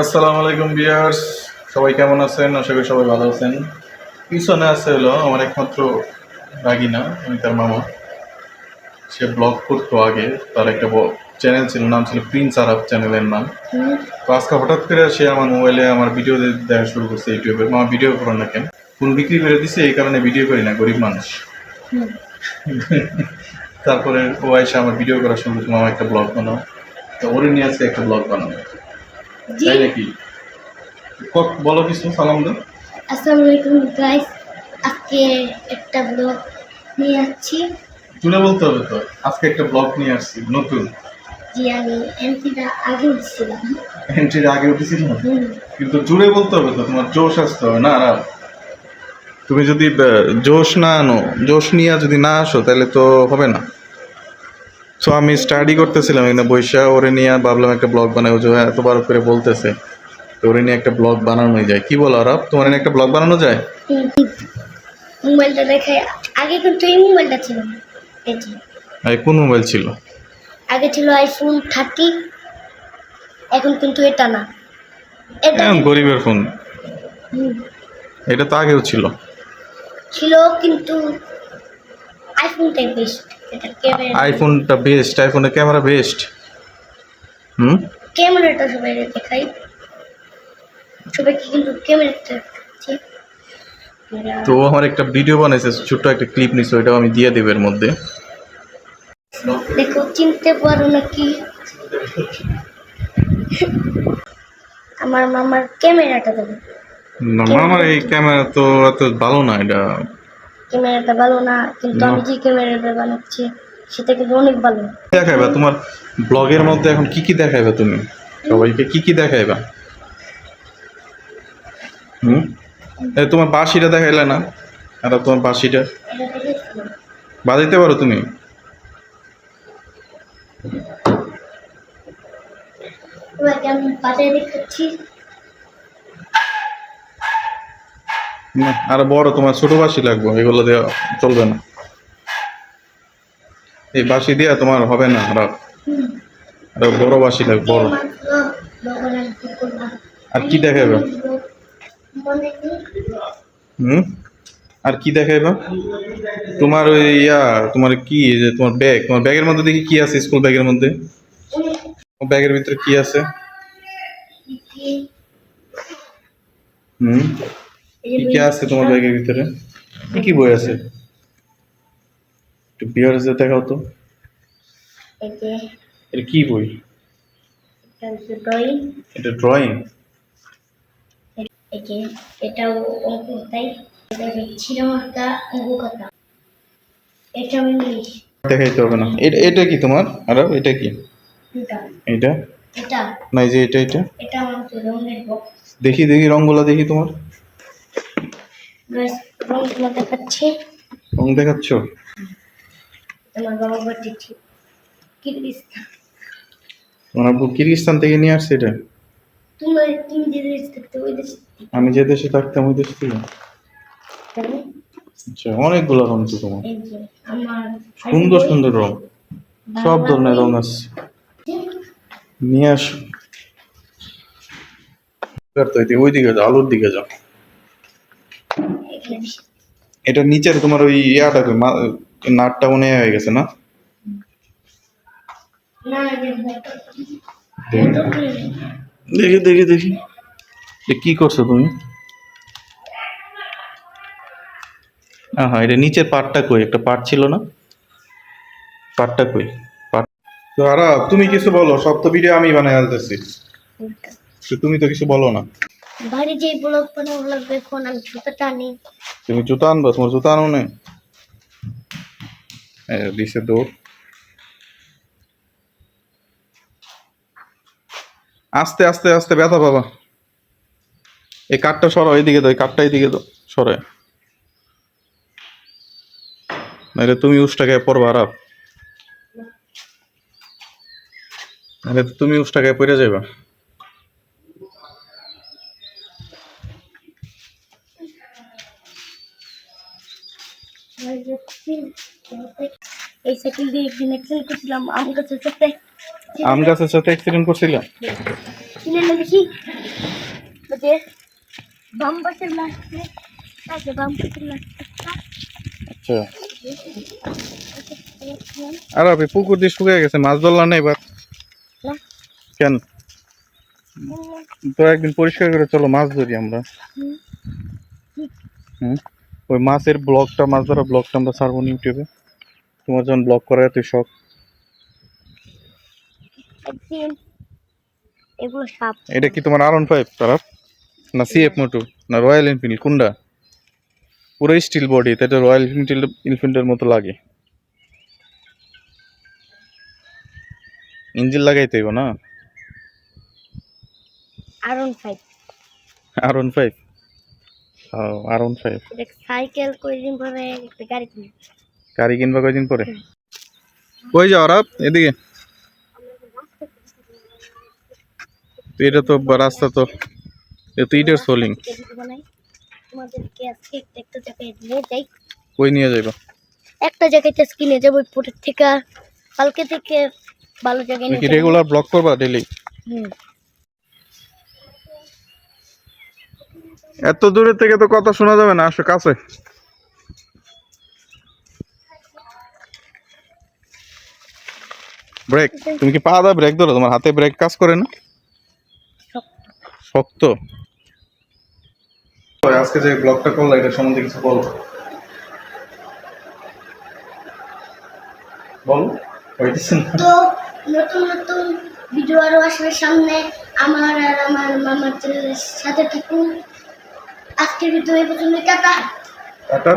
আসসালামু আলাইকুম বিয়ার্স সবাই কেমন আছেন? আশা করি সবাই ভালো আছেন। পিছনে আছে হলো আমার একমাত্র রাগিনা আমি তার মামা। সে ব্লগ করতো আগে। তার একটা চ্যানেল ছিল নাম ছিল প্রিন্স আরব চ্যানেলের নাম। তো আজকে হঠাৎ করে সে আমার মোবাইলে আমার ভিডিও দেখা শুরু করছে ইউটিউবে আমার ভিডিও করার না কেন? ফোন বিক্রি করে দিছে এই কারণে ভিডিও করি না গরিব মানুষ। তারপরে ও এসে আমার ভিডিও করা শুরু করছে মামা একটা ব্লগ বানাও। তো ওরে নিয়ে আজকে একটা ব্লগ বানাবো। তাই নাকি? বলো কিছু সালাম দাও। আসসালামু আলাইকুম গাইস আজকে একটা ব্লগ নিয়ে যাচ্ছি তুলে বলতে হবে তো আজকে একটা ব্লগ নিয়ে আসছি নতুন। যে আমি এমপিটা আগে উঠছিলাম। এন্ট্রির আগে উঠেছিল কিন্তু জুড়ে বলতে হবে তো তোমার জোশ আসতে হবে। না আর তুমি যদি জোশ না আনো জোশ নিয়ে যদি না আসো তাহলে তো হবে না। তো আমি স্টাডি করতেছিলাম এখানে বৈশা ওরে নিয়ে ভাবলাম একটা ব্লগ বানাই। যে এতবার করে বলতেছে। তো ওরে নিয়ে একটা ব্লগ বানানো যায়। কি বলো আরব? তোমার নিয়ে একটা ব্লগ বানানো যায়? মোবাইলটা দেখে আগে কিন্তু এই মোবাইলটা ছিল এই কোন মোবাইল ছিল? আগে ছিল আইফোন থার্টি এখন কিন্তু এটা না। এটা গরিবের ফোন। এটা তো আগেও ছিল। ছিল কিন্তু আইফোনটাই বেস্ট এটা ক্যামেরা আইফোনটা বেস্ট আইফোনের ক্যামেরা বেস্ট হুম? ক্যামেরাটা সবাই দেখাই। সবাইকে কিন্তু ক্যামেরাটা তো আমার একটা ভিডিও বানাইছে ছোট্ট একটা ক্লিপ নিছে ওইটাও আমি দিয়ে দেবো এর মধ্যে। দেখো চিনতে পারো নাকি? আমার মামার ক্যামেরাটা দেবো না, আমার এই ক্যামেরা তো এত ভালো না এটা ক্যামেরাটা ভালো না কিন্তু আমি যে ক্যামেরাটা বানাচ্ছি সেটা কিন্তু অনেক ভালো। দেখাইবা তোমার ব্লগের মধ্যে এখন কি কি দেখাইবা তুমি? সবাইকে কি কি দেখাইবা? হুম? এই তোমার বাঁশিটা দেখাইলে না? আর তোমার বাঁশিটা? বাজাইতে পারো তুমি? বাজারে দেখাচ্ছি আরও বড় তোমার ছোট বাঁশি লাগবে, এগুলো দেওয়া চলবে না। এই বাঁশি দিয়া তোমার হবে না, আরও। আরও বড় বাঁশি লাগবে, বড়? আর কি দেখাইবা? মনে হুম? আর কি দেখাইবা? তোমার ওই ইয়া, তোমার কি যে তোমার ব্যাগ, তোমার ব্যাগের মধ্যে দেখি কি আছে, স্কুল ব্যাগের মধ্যে? ব্যাগের ভিতরে কি আছে? হুম? কি কি আছে তোমার ব্যাগের ভিতরে? কি কি বই আছে? একটু দেখাও তো। এটা কি বই? এটা ড্রয়িং। এটাও অঙ্ক তাই। অঙ্ক কথা ইংলিশ দেখাইতে হবে না। এটা এটা কি তোমার? আর এটা কি? এটা এটা? এটা। না যে এটা এটা? এটা আমার রঙের বক্স দেখি দেখি রঙগুলো দেখি তোমার। দেখাচ্ছে। রং দেখাচ্ছ? তোমার বাবা পাঠিয়েছি কিরগিস্তান তোমার আব্বু কিরগিস্তান থেকে নিয়ে আসছে এটা? তুমি তুমি যে দেশ থাকতে ওই দেশ আমি যে দেশে থাকতাম ওই দেশ থেকে আচ্ছা অনেকগুলো রং তো তোমার। সুন্দর সুন্দর রং। সব ধরনের রং আছে। নিয়ে আসো। এবার তো ওই দিকে যাও আলোর দিকে যাও। এটা নিচের তোমার ওই ইয়াটা কই, নাটটা মনে হয়ে গেছে না? না দেখি দেখি দেখি। দেখি কি করছ তুমি? হ্যাঁ এটা নিচের পাটটা কই? একটা পাট ছিল না? পাটটা কই? পাট আর তুমি কিছু বলো সব তো ভিডিও আমি বানাই আনতেছি। তুমি তো কিছু বলো না। বাড়ি যে ব্লগ বানাবো লাগবে এখন আমি জুতাটা আনি তুমি জুতা আনবা, তোমার জুতা আনো না দিছে দৌড়। আস্তে আস্তে আস্তে, ব্যথা বাবা এই কাঠটা সরো এইদিকে দাও, এই কাঠটা এইদিকে দাও সরে নাহলে তুমি উষ্টাকে পড়বা আরাপ নাহলে তুমি উষ্টাকে পড়ে যাইবা। এই সাইকেল দিয়ে একদিন অ্যাক্সিডেন্ট করছিলাম আম গাছের সাথে। আম গাছের সাথে অ্যাক্সিডেন্ট করছিল কিনে না দেখি। যে বাম পাশের লাস্টে আছে বাম পাশের লাস্টে আচ্ছা। আর আপনি পুকুর দিয়ে শুকিয়ে গেছে মাছ ধরলাম না এবার? কেন? তো একদিন পরিষ্কার করে চলো মাছ ধরি আমরা। হুম। ওই মাছের ব্লগটা মাছ ধরা ব্লগটা আমরা ছাড়বো না ইউটিউবে। তোমার যখন ব্লগ করার এত শখ। এটা কি তোমার আর ওয়ান ফাইভ তারা না সিএফ মোটু না রয়্যাল এনফিল্ড কোনটা? পুরো স্টিল বডি এটা রয়্যাল এনফিল্ড এনফিল্ডের মতো লাগে। ইঞ্জিন লাগাইতে হইব না? R one five R one five R one five cycle কয়দিন পরে একটা গাড়ি গাড়ি কিনবা কয়দিন পরে? কই যাও রাত এদিকে। এটা তো রাস্তা তো তো ইটের সোলিং। কই নিয়ে যাইবা? একটা জায়গায় আজকে কিনে যাব পুরের থেকে। কালকে থেকে ভালো জায়গায়। রেগুলার ব্লগ করবা ডেলি হুম। এত দূরের থেকে তো কথা শোনা যাবে না আসো কাছে। ব্রেক তুমি কি পা দা ব্রেক ধরো? তোমার হাতে ব্রেক কাজ করে না? শক্ত। আজকে যে ব্লগটা করল এটা সম্বন্ধে কিছু বলো। বলো হইতেছে তো নতুন নতুন ভিডিও আরও আসবে সামনে। আমার আর আমার মামার সাথে থাকুন। আজকের ভিডিও এই পর্যন্ত টাটা। টাটা।